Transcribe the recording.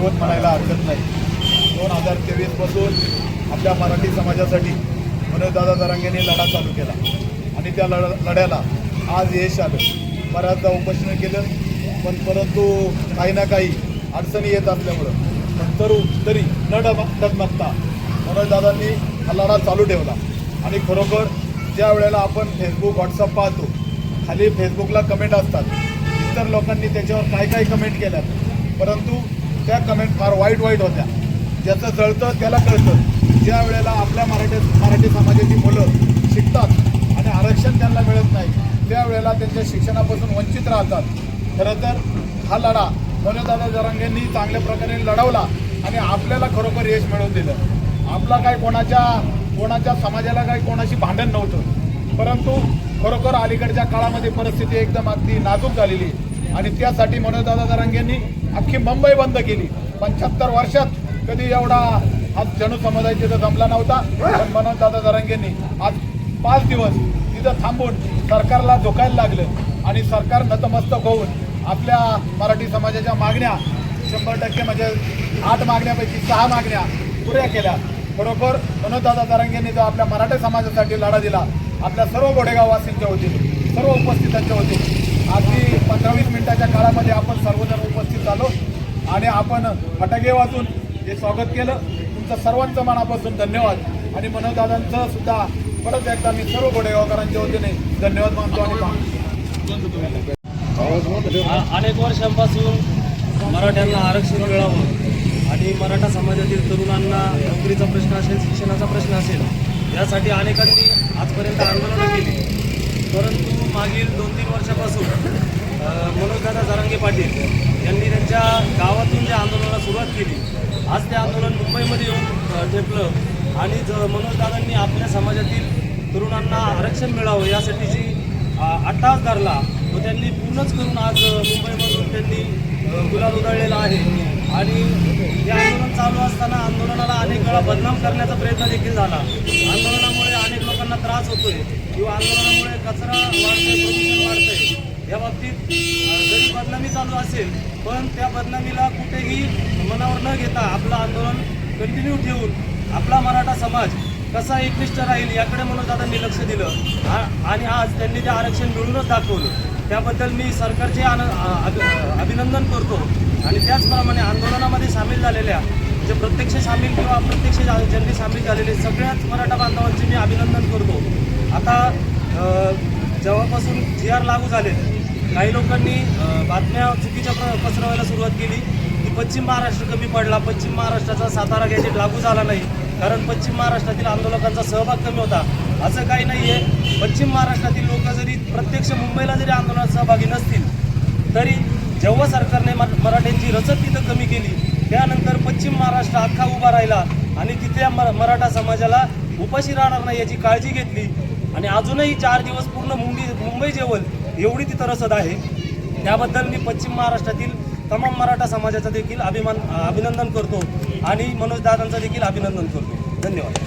दैवत म्हणायला हरकत नाही. दोन हजार तेवीसपासून आपल्या मराठी समाजासाठी मनोजदादा जरांगेंनी लढा चालू केला. आणि त्या लढ लढ्याला आज यश आलं. बऱ्याचदा उपोषण केलं पण परंतु काही ना काही अडचणी येत असल्यामुळं. पण तरू तरी न डगमगता मनोजदादांनी हा लढा चालू ठेवला. आणि खरोखर ज्या वेळेला आपण फेसबुक व्हॉट्सअप पाहतो खाली फेसबुकला कमेंट असतात. इतर लोकांनी त्याच्यावर काय काय कमेंट केल्या परंतु त्या कमेंट फार वाईट वाईट होत्या. ज्याचं जळतं त्याला कळतं. ज्या वेळेला आपल्या मराठी मराठी समाजाची मुलं शिकतात आणि आरक्षण त्यांना मिळत नाही त्यावेळेला त्यांच्या शिक्षणापासून वंचित राहतात. खरं तर हा लढा मनोजदादा जरांगेंनी चांगल्या प्रकारे लढवला आणि आपल्याला खरोखर यश मिळवून दिलं. आपला काय कोणाच्या कोणाच्या समाजाला काही कोणाशी भांडण नव्हतं. परंतु खरोखर अलीकडच्या काळामध्ये परिस्थिती एकदम अगदी नाजूक झालेली आणि त्यासाठी मनोजदादा जरांगेंनी अख्खी मुंबई बंद केली. पंच्याहत्तर वर्षात कधी एवढा हा जणू समुदाय तिथं जमला नव्हता. पण मनोजदादा जरांगेंनी आज पाच दिवस तिथं थांबून सरकारला झोकायला लागलं आणि सरकार नतमस्तक होऊन आपल्या मराठी समाजाच्या मागण्या शंभर टक्के म्हणजे आठ मागण्यापैकी सहा मागण्या पुऱ्या केल्या. बरोबर मनोजदादा जरांगेंनी जो आपल्या मराठी समाजासाठी लढा दिला आपल्या सर्व गोडेगाववासींच्या होतील सर्व उपस्थितांच्या होतील अगदी पंधरा वीस मिनिटाच्या काळामध्ये आपण सर्व आणि आपण फटाके वाचून हे स्वागत केलं. तुमचं सर्वांचं मनापासून धन्यवाद. आणि मनोजदादांचं सुद्धा परत एकदा मी सर्व गोडेगावकरांच्या वतीने धन्यवाद मानतो आणि अनेक वर्षांपासून मराठ्यांना आरक्षण मिळावं आणि मराठा समाजातील तरुणांना नोकरीचा प्रश्न असेल शिक्षणाचा प्रश्न असेल यासाठी अनेकांनी आजपर्यंत आंदोलनं केली. परंतु मागील दोन तीन वर्षापासून मनोजदादा जारांगे पाटील यांनी त्यांच्या गावातून ज्या आंदोलनाला सुरुवात केली आज ते आंदोलन मुंबईमध्ये येऊन ठेपलं आणि ज मनोजदादांनी आपल्या समाजातील तरुणांना आरक्षण मिळावं यासाठी जी अट्टास धरला तो त्यांनी पूर्णच करून आज मुंबईमधून त्यांनी गुलाल उधळलेला आहे. आणि हे आंदोलन चालू असताना आंदोलनाला अनेक वेळा बदनाम करण्याचा प्रयत्न देखील झाला. आंदोलनामुळे अनेक लोकांना त्रास होतोय. किंवा आंदोलनामुळे कचरा वाढतोय प्रदूषण वाढतंय. या बाबतीत जरी बदनामी चालू असेल पण त्या बदनामीला कुठेही मनावर न घेता आपलं आंदोलन कंटिन्यू ठेवून आपला मराठा समाज कसा एकनिष्ठ राहील याकडे मनोजदादांनी लक्ष दिलं. आणि आज त्यांनी ते आरक्षण मिळूनच दाखवलं त्याबद्दल मी सरकारचे आन अभिनंदन करतो. आणि त्याचप्रमाणे आंदोलनामध्ये सामील झालेल्या जे प्रत्यक्ष सामील किंवा अप्रत्यक्ष ज्यांनी सामील झालेले सगळ्याच मराठा बांधवांचे मी अभिनंदन करतो. आता जेव्हापासून जी आर लागू झाले काही लोकांनी बातम्या चुकीच्या प्र पसरवायला सुरुवात केली की पश्चिम महाराष्ट्र कमी पडला. पश्चिम महाराष्ट्राचा सातारा गॅजेट लागू झाला नाही कारण पश्चिम महाराष्ट्रातील आंदोलकांचा सहभाग कमी होता. असं काही नाही आहे पश्चिम महाराष्ट्रातील लोक जरी प्रत्यक्ष मुंबईला जरी आंदोलनात सहभागी नसतील तरी जेव्हा सरकारने मराठ्यांची रचत तिथं कमी केली त्यानंतर पश्चिम महाराष्ट्र अख्खा उभा राहिला आणि तिथल्या मराठा समाजाला उपाशी राहणार नाही याची काळजी घेतली. आणि अजूनही चार दिवस पूर्ण मुंबई मुंबई जेवल एवढी ती तरसद आहे. त्याबद्दल मी पश्चिम महाराष्ट्रातील तमाम मराठा समाजाचा देखील अभिमान अभिनंदन करतो आणि मनोज दादांचं देखील अभिनंदन करतो. धन्यवाद.